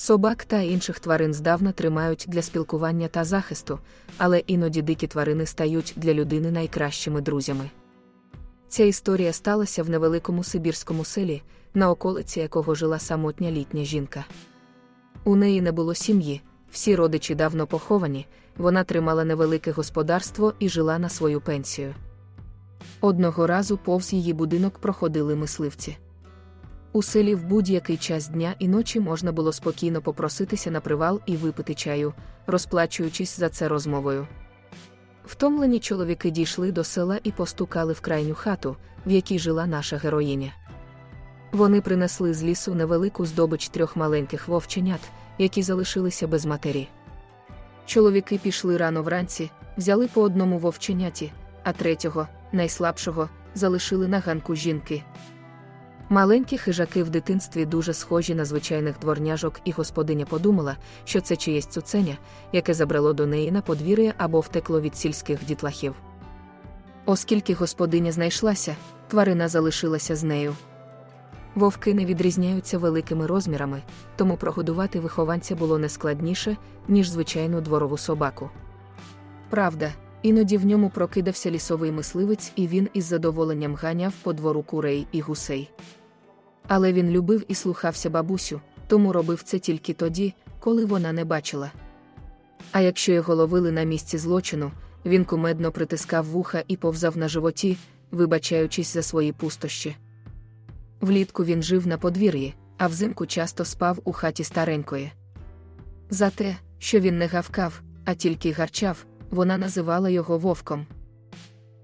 Собак та інших тварин здавна тримають для спілкування та захисту, але іноді дикі тварини стають для людини найкращими друзями. Ця історія сталася в невеликому сибірському селі, на околиці якого жила самотня літня жінка. У неї не було сім'ї, всі родичі давно поховані, вона тримала невелике господарство і жила на свою пенсію. Одного разу повз її будинок проходили мисливці. У селі в будь-який час дня і ночі можна було спокійно попроситися на привал і випити чаю, розплачуючись за це розмовою. Втомлені чоловіки дійшли до села і постукали в крайню хату, в якій жила наша героїня. Вони принесли з лісу невелику здобич трьох маленьких вовченят, які залишилися без матері. Чоловіки пішли рано вранці, взяли по одному вовченяті, а третього, найслабшого, залишили на ганку жінки. Маленькі хижаки в дитинстві дуже схожі на звичайних дворняжок, і господиня подумала, що це чиєсь цуценя, яке забрало до неї на подвір'я або втекло від сільських дітлахів. Оскільки господиня знайшлася, тварина залишилася з нею. Вовки не відрізняються великими розмірами, тому прогодувати вихованця було не складніше, ніж звичайну дворову собаку. Правда, іноді в ньому прокидався лісовий мисливець, і він із задоволенням ганяв по двору курей і гусей. Але він любив і слухався бабусю, тому робив це тільки тоді, коли вона не бачила. А якщо його ловили на місці злочину, він кумедно притискав вуха і повзав на животі, вибачаючись за свої пустощі. Влітку він жив на подвір'ї, а взимку часто спав у хаті старенької. За те, що він не гавкав, а тільки гарчав, вона називала його вовком.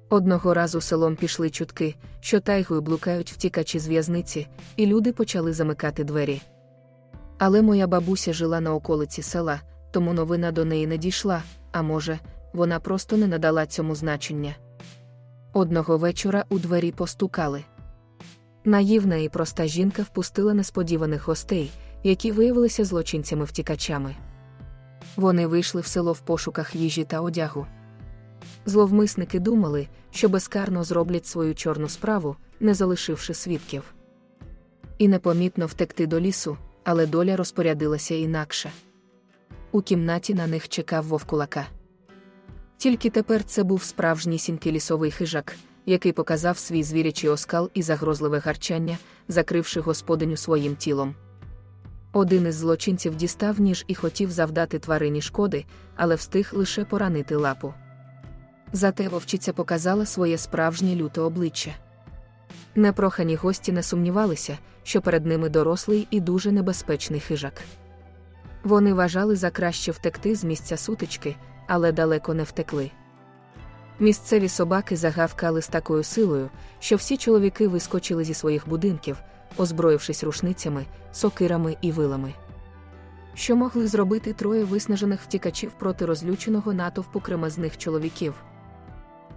Одного разу селом пішли чутки, що тайгою блукають втікачі з в'язниці, і люди почали замикати двері. Але моя бабуся жила на околиці села, тому новина до неї не дійшла, а може, вона просто не надала цьому значення. Одного вечора у двері постукали. Наївна і проста жінка впустила несподіваних гостей, які виявилися злочинцями-втікачами. Вони вийшли в село в пошуках їжі та одягу. Зловмисники думали, що безкарно зроблять свою чорну справу, не залишивши свідків. І непомітно втекти до лісу, але доля розпорядилася інакше. У кімнаті на них чекав вовкулака. Тільки тепер це був справжнісінький лісовий хижак, який показав свій звірячий оскал і загрозливе гарчання, закривши господиню своїм тілом. Один із злочинців дістав ніж і хотів завдати тварині шкоди, але встиг лише поранити лапу. Зате вовчиця показала своє справжнє люте обличчя. Непрохані гості не сумнівалися, що перед ними дорослий і дуже небезпечний хижак. Вони вважали за краще втекти з місця сутички, але далеко не втекли. Місцеві собаки загавкали з такою силою, що всі чоловіки вискочили зі своїх будинків, озброївшись рушницями, сокирами і вилами. Що могли зробити троє виснажених втікачів проти розлюченого натовпу кремезних чоловіків?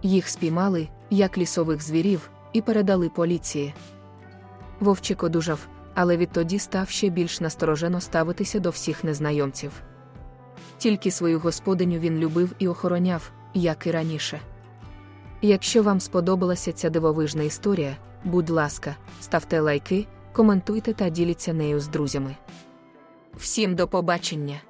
Їх спіймали, як лісових звірів, і передали поліції. Вовчик одужав, але відтоді став ще більш насторожено ставитися до всіх незнайомців. Тільки свою господиню він любив і охороняв, як і раніше. Якщо вам сподобалася ця дивовижна історія, будь ласка, ставте лайки, коментуйте та діліться нею з друзями. Всім до побачення!